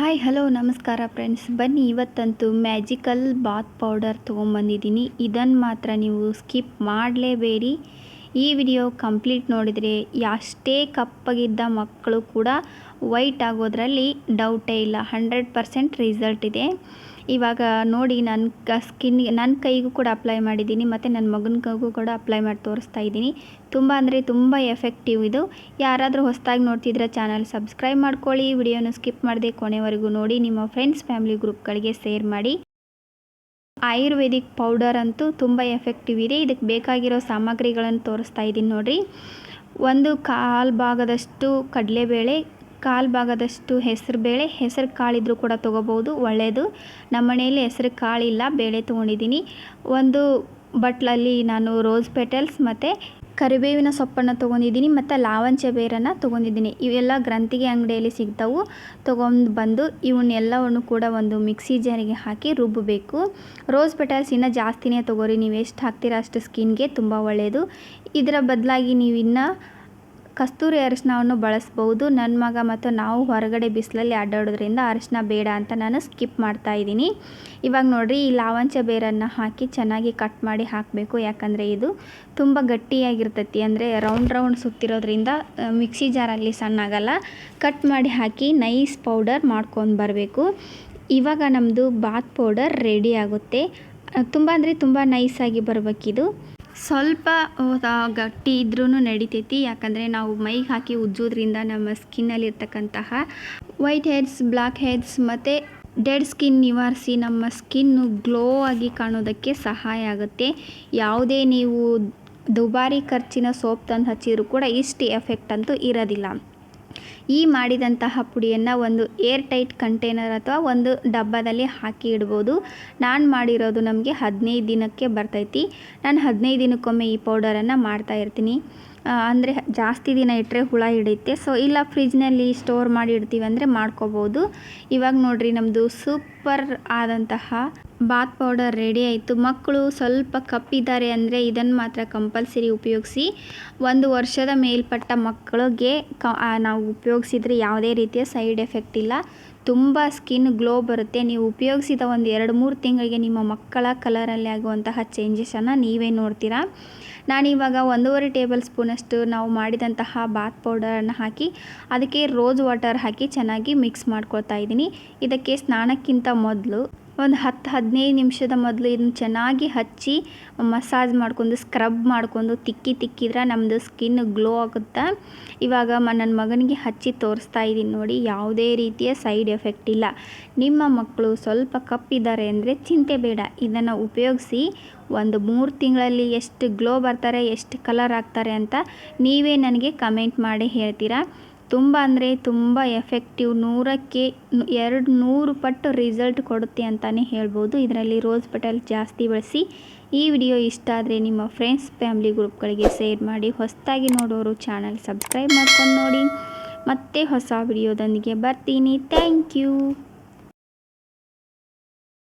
Hi hello ನಮಸ್ಕಾರ friends ಬನ್ನಿ, ಇವತ್ತಂತೂ ಮ್ಯಾಜಿಕಲ್ ಬಾತ್ ಪೌಡರ್ ತೊಗೊಂಬಂದಿದ್ದೀನಿ. ಇದನ್ನು ಮಾತ್ರ ನೀವು ಸ್ಕಿಪ್ ಮಾಡಲೇಬೇಡಿ. ಈ ವಿಡಿಯೋ ಕಂಪ್ಲೀಟ್ ನೋಡಿದರೆ ಎಷ್ಟೇ ಕಪ್ಪಗಿದ್ದ ಮಕ್ಕಳು ಕೂಡ ವೈಟ್ ಆಗೋದ್ರಲ್ಲಿ ಡೌಟೇ ಇಲ್ಲ. ಹಂಡ್ರೆಡ್ ಪರ್ಸೆಂಟ್ ರಿಸಲ್ಟ್ ಇದೆ. ಇವಾಗ ನೋಡಿ ನನ್ನ ಕ ಸ್ಕಿನ್ಗೆ ನನ್ನ ಕೈಗೂ ಕೂಡ ಅಪ್ಲೈ ಮಾಡಿದ್ದೀನಿ, ಮತ್ತು ನನ್ನ ಮಗನ ಕೈಗೂ ಕೂಡ ಅಪ್ಲೈ ಮಾಡಿ ತೋರಿಸ್ತಾ ಇದ್ದೀನಿ. ತುಂಬ ಅಂದರೆ ತುಂಬ ಎಫೆಕ್ಟಿವ್ ಇದು. ಯಾರಾದರೂ ಹೊಸದಾಗಿ ನೋಡ್ತಿದ್ರೆ ಚಾನಲ್ ಸಬ್ಸ್ಕ್ರೈಬ್ ಮಾಡ್ಕೊಳ್ಳಿ. ವಿಡಿಯೋನ ಸ್ಕಿಪ್ ಮಾಡದೆ ಕೊನೆವರೆಗೂ ನೋಡಿ. ನಿಮ್ಮ ಫ್ರೆಂಡ್ಸ್ ಫ್ಯಾಮಿಲಿ ಗ್ರೂಪ್ಗಳಿಗೆ ಶೇರ್ ಮಾಡಿ. ಆಯುರ್ವೇದಿಕ್ ಪೌಡರ್ ಅಂತೂ ತುಂಬ ಎಫೆಕ್ಟಿವ್ ಇದೆ. ಇದಕ್ಕೆ ಬೇಕಾಗಿರೋ ಸಾಮಗ್ರಿಗಳನ್ನು ತೋರಿಸ್ತಾ ಇದ್ದೀನಿ ನೋಡಿರಿ. ಒಂದು ಕಾಲು ಭಾಗದಷ್ಟು ಕಡಲೆಬೇಳೆ ಕಾಲು ಭಾಗದಷ್ಟು ಹೆಸರು ಬೇಳೆ, ಹೆಸರು ಕಾಳಿದ್ರೂ ಕೂಡ ತೊಗೋಬೋದು ಒಳ್ಳೆಯದು ನಮ್ಮ ಮನೆಯಲ್ಲಿ ಹೆಸರು ಕಾಳಿಲ್ಲ ಬೇಳೆ ತೊಗೊಂಡಿದ್ದೀನಿ. ಒಂದು ಬಟ್ಲಲ್ಲಿ ನಾನು ರೋಸ್ ಪೆಟಲ್ಸ್ ಮತ್ತು ಕರಿಬೇವಿನ ಸೊಪ್ಪನ್ನು ತೊಗೊಂಡಿದ್ದೀನಿ ಮತ್ತು ಲಾವಂಚ ಬೇರನ್ನು ತೊಗೊಂಡಿದ್ದೀನಿ. ಇವೆಲ್ಲ ಗ್ರಂಥಿಗೆ ಅಂಗಡಿಯಲ್ಲಿ ಸಿಗ್ತಾವು. ತೊಗೊಂಡು ಬಂದು ಇವನ್ನೆಲ್ಲವನ್ನು ಕೂಡ ಒಂದು ಮಿಕ್ಸಿ ಜಾರಿಗೆ ಹಾಕಿ ರುಬ್ಬಬೇಕು. ರೋಸ್ ಪೆಟಲ್ಸ್ ಇನ್ನೂ ಜಾಸ್ತಿನೇ ತೊಗೋರಿ. ನೀವು ಎಷ್ಟು ಹಾಕ್ತೀರ ಅಷ್ಟು ಸ್ಕಿನ್ಗೆ ತುಂಬ ಒಳ್ಳೆಯದು ಇದರ ಬದಲಾಗಿ ನೀವು ಇನ್ನೂ ಕಸ್ತೂರಿ ಅರಿಶಿನವನ್ನು ಬಳಸ್ಬೋದು. ನನ್ನ ಮಗ ಮತ್ತು ನಾವು ಹೊರಗಡೆ ಬಿಸಿಲಲ್ಲಿ ಅಡ್ಡಾಡೋದ್ರಿಂದ ಅರಿಶಿನ ಬೇಡ ಅಂತ ನಾನು ಸ್ಕಿಪ್ ಮಾಡ್ತಾ ಇದ್ದೀನಿ. ಇವಾಗ ನೋಡಿರಿ, ಈ ಲಾವಂಚ ಬೇರನ್ನು ಹಾಕಿ ಚೆನ್ನಾಗಿ ಕಟ್ ಮಾಡಿ ಹಾಕಬೇಕು. ಯಾಕಂದರೆ ಇದು ತುಂಬ ಗಟ್ಟಿಯಾಗಿರ್ತೈತಿ. ಅಂದರೆ ರೌಂಡ್ ರೌಂಡ್ ಸುತ್ತಿರೋದ್ರಿಂದ ಮಿಕ್ಸಿ ಜಾರಲ್ಲಿ ಸಣ್ಣಾಗಲ್ಲ. ಕಟ್ ಮಾಡಿ ಹಾಕಿ ನೈಸ್ ಪೌಡರ್ ಮಾಡ್ಕೊಂಡು ಬರಬೇಕು. ಇವಾಗ ನಮ್ಮದು ಬಾತ್ ಪೌಡರ್ ರೆಡಿ ಆಗುತ್ತೆ. ತುಂಬ ಅಂದರೆ ತುಂಬ ನೈಸಾಗಿ ಬರಬೇಕಿದು. ಸ್ವಲ್ಪ ಗಟ್ಟಿ ಇದ್ರೂ ನಡಿತೈತಿ. ಯಾಕಂದರೆ ನಾವು ಮೈಗೆ ಹಾಕಿ ಉಜ್ಜೋದ್ರಿಂದ ನಮ್ಮ ಸ್ಕಿನ್ನಲ್ಲಿರ್ತಕ್ಕಂತಹ ವೈಟ್ ಹೆಡ್ಸ್ ಬ್ಲ್ಯಾಕ್ ಹೆಡ್ಸ್ ಮತ್ತು ಡೆಡ್ ಸ್ಕಿನ್ ನಿವಾರಿಸಿ ನಮ್ಮ ಸ್ಕಿನ್ನು ಗ್ಲೋ ಆಗಿ ಕಾಣೋದಕ್ಕೆ ಸಹಾಯ ಆಗುತ್ತೆ. ಯಾವುದೇ ನೀವು ದುಬಾರಿ ಖರ್ಚಿನ ಸೋಪ್ ತಂದು ಹಚ್ಚಿದ್ರು ಕೂಡ ಇಷ್ಟು ಎಫೆಕ್ಟ್ ಅಂತೂ ಇರೋದಿಲ್ಲ. ಈ ಮಾಡಿದಂತಹ ಪುಡಿಯನ್ನು ಒಂದು ಏರ್ ಟೈಟ್ ಕಂಟೈನರ್ ಅಥವಾ ಒಂದು ಡಬ್ಬದಲ್ಲಿ ಹಾಕಿ ಇಡ್ಬೋದು. ನಾನು ಮಾಡಿರೋದು ನಮಗೆ ಹದಿನೈದು ದಿನಕ್ಕೆ ಬರ್ತೈತಿ. ನಾನು ಹದಿನೈದು ದಿನಕ್ಕೊಮ್ಮೆ ಈ ಪೌಡರನ್ನು ಮಾಡ್ತಾ ಇರ್ತೀನಿ. ಅಂದರೆ ಜಾಸ್ತಿ ದಿನ ಇಟ್ಟರೆ ಹುಳ ಹಿಡಿಯುತ್ತೆ. ಸೊ ಇಲ್ಲ, ಫ್ರಿಜ್ನಲ್ಲಿ ಸ್ಟೋರ್ ಮಾಡಿ ಇಡ್ತೀವಿ ಅಂದರೆ ಮಾಡ್ಕೋಬೋದು. ಇವಾಗ ನೋಡಿರಿ ನಮ್ಮದು ಸೂಪರ್ ಆದಂತಹ ಬಾತ್ ಪೌಡರ್ ರೆಡಿ ಆಯಿತು. ಮಕ್ಕಳು ಸ್ವಲ್ಪ ಕಪ್ಪಿದ್ದಾರೆ ಅಂದರೆ ಇದನ್ನು ಮಾತ್ರ ಕಂಪಲ್ಸರಿ ಉಪಯೋಗಿಸಿ. ಒಂದು ವರ್ಷದ ಮೇಲ್ಪಟ್ಟ ಮಕ್ಕಳಿಗೆ ಕ ನಾವು ಉಪಯೋಗಿಸಿದರೆ ಯಾವುದೇ ರೀತಿಯ ಸೈಡ್ ಎಫೆಕ್ಟ್ ಇಲ್ಲ. ತುಂಬ ಸ್ಕಿನ್ ಗ್ಲೋ ಬರುತ್ತೆ. ನೀವು ಉಪಯೋಗಿಸಿದ ಒಂದು ಎರಡು, ಮೂರು ತಿಂಗಳಿಗೆ ನಿಮ್ಮ ಮಕ್ಕಳ ಕಲರಲ್ಲಿ ಆಗುವಂತಹ ಚೇಂಜಸನ್ನು ನೀವೇ ನೋಡ್ತೀರಾ? ನಾನಿವಾಗ ಒಂದೂವರೆ ಟೇಬಲ್ ಸ್ಪೂನಷ್ಟು ನಾವು ಮಾಡಿದಂತಹ ಬಾತ್ ಪೌಡರನ್ನು ಹಾಕಿ, ಅದಕ್ಕೆ ರೋಸ್ ವಾಟರ್ ಹಾಕಿ ಚೆನ್ನಾಗಿ ಮಿಕ್ಸ್ ಮಾಡ್ಕೊಳ್ತಾ ಇದ್ದೀನಿ. ಇದಕ್ಕೆ ಸ್ನಾನಕ್ಕಿಂತ ಮೊದಲು ಒಂದು ಹತ್ತು ಹದಿನೈದು ನಿಮಿಷದ ಮೊದಲು ಇದನ್ನು ಚೆನ್ನಾಗಿ ಹಚ್ಚಿ ಮಸಾಜ್ ಮಾಡ್ಕೊಂಡು ಸ್ಕ್ರಬ್ ಮಾಡ್ಕೊಂಡು ತಿಕ್ಕಿ ತಿಕ್ಕಿದ್ರೆ ನಮ್ಮದು ಸ್ಕಿನ್ ಗ್ಲೋ ಆಗುತ್ತೆ? ಇವಾಗ ಮ ನನ್ನ ಮಗನಿಗೆ ಹಚ್ಚಿ ತೋರಿಸ್ತಾ ಇದ್ದೀನಿ ನೋಡಿ, ಯಾವುದೇ ರೀತಿಯ ಸೈಡ್ ಎಫೆಕ್ಟ್ ಇಲ್ಲ. ನಿಮ್ಮ ಮಕ್ಕಳು ಸ್ವಲ್ಪ ಕಪ್ಪಿದ್ದಾರೆ ಅಂದರೆ ಚಿಂತೆ ಬೇಡ. ಇದನ್ನು ಉಪಯೋಗಿಸಿ ಒಂದು ಮೂರು ತಿಂಗಳಲ್ಲಿ ಎಷ್ಟು ಗ್ಲೋ ಬರ್ತಾರೆ, ಎಷ್ಟು ಕಲರ್ ಆಗ್ತಾರೆ ಅಂತ ನೀವೇ ನನಗೆ ಕಮೆಂಟ್ ಮಾಡಿ ಹೇಳ್ತೀರಾ? ತುಂಬ ಅಂದರೆ ತುಂಬ ಎಫೆಕ್ಟಿವ್ ನೂರಕ್ಕೆ ಎರಡು ನೂರು ಪಟ್ಟು ರಿಸಲ್ಟ್ ಕೊಡುತ್ತೆ ಅಂತಲೇ ಹೇಳ್ಬೋದು. ಇದರಲ್ಲಿ ರೋಸ್ ಪೆಟಲ್ ಜಾಸ್ತಿ ಬಳಸಿ ಈ ವಿಡಿಯೋ ಇಷ್ಟ ಆದರೆ ನಿಮ್ಮ ಫ್ರೆಂಡ್ಸ್ ಫ್ಯಾಮಿಲಿ ಗ್ರೂಪ್ಗಳಿಗೆ ಶೇರ್ ಮಾಡಿ. ಹೊಸದಾಗಿ ನೋಡೋರು ಚಾನಲ್ ಸಬ್ಸ್ಕ್ರೈಬ್ ಮಾಡ್ಕೊಂಡು ನೋಡಿ. ಮತ್ತೆ ಹೊಸ ವಿಡಿಯೋದೊಂದಿಗೆ ಬರ್ತೀನಿ. Thank you